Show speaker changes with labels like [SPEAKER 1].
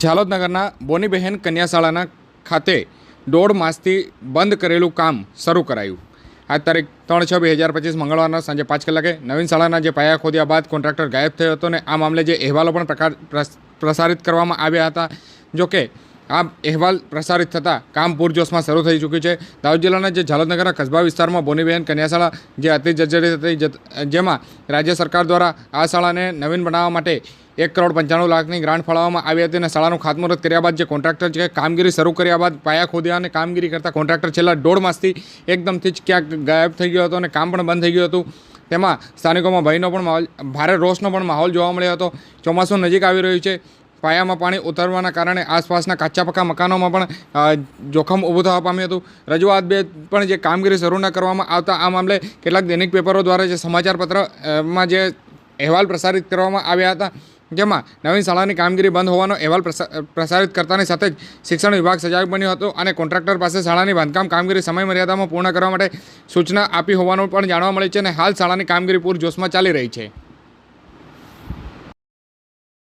[SPEAKER 1] ઝાલોદનગરના બોનીબહેન કન્યાશાળાના ખાતે દોઢ માસથી બંધ કરેલું કામ શરૂ કરાયું. આ તારીખ ત્રણ છ બે હજાર પચીસ મંગળવારના સાંજે પાંચ કલાકે નવીન શાળાના જે પાયા ખોદ્યા બાદ કોન્ટ્રાક્ટર ગાયબ થયો હતો અને આ મામલે જે અહેવાલો પણ પ્રસારિત કરવામાં આવ્યા હતા જો કે આ અહેવાલ પ્રસારિત થતાં કામ પૂરજોશમાં શરૂ થઈ ચૂક્યું છે. દાહોદ જિલ્લાના જે જાલનગરના કસ્બા વિસ્તારમાં બોનીબહેન કન્યાશાળા, જે અતિ જર્જરિત હતી જેમાં રાજ્ય સરકાર દ્વારા આ શાળાને નવીન બનાવવા માટે એક કરોડ પંચાણું લાખની ગ્રાન્ટ ફાળવવામાં આવી હતી અને શાળાનું ખાતમુહૂર્ત કર્યા બાદ જે કોન્ટ્રાક્ટર છે, કામગીરી શરૂ કર્યા બાદ પાયા ખોદ્યા અને કામગીરી કરતા કોન્ટ્રાક્ટર છેલ્લા દોઢ માસથી એકદમથી જ ક્યાંક ગાયબ થઈ ગયો હતો અને કામ પણ બંધ થઈ ગયું હતું. તેમાં સ્થાનિકોમાં ભયનો પણ માહોલ, ભારે રોષનો પણ માહોલ જોવા મળ્યો હતો. ચોમાસું નજીક આવી રહ્યું છે. પાયામાં પાણી ઉતરવાના કારણે આસપાસના કાચા પાકા મકાનોમાં પણ જોખમ ઊભું થવા પામ્યું હતું. રજૂઆત બે પણ જે કામગીરી શરૂ ન કરવામાં આવતા આ મામલે કેટલાક દૈનિક પેપરો દ્વારા જે સમાચાર પત્ર અ, માં જે અહેવાલ પ્રસારિત કરવામાં આવ્યા હતા જેમાં નવીન શાળાની કામગીરી બંધ હોવાનો અહેવાલ પ્રસા- પ્રસારિત કરતાની સાથે જ શિક્ષણ વિભાગ સજાગ બન્યો હતો અને કોન્ટ્રાક્ટર પાસે શાળાની બાંધકામ કામગીરી સમય મર્યાદામાં પૂર્ણ કરવા માટે સૂચના આપી હોવાનું પણ જાણવા મળે છે અને હાલ શાળાની કામગીરી પૂરજોશમાં ચાલી રહી છે.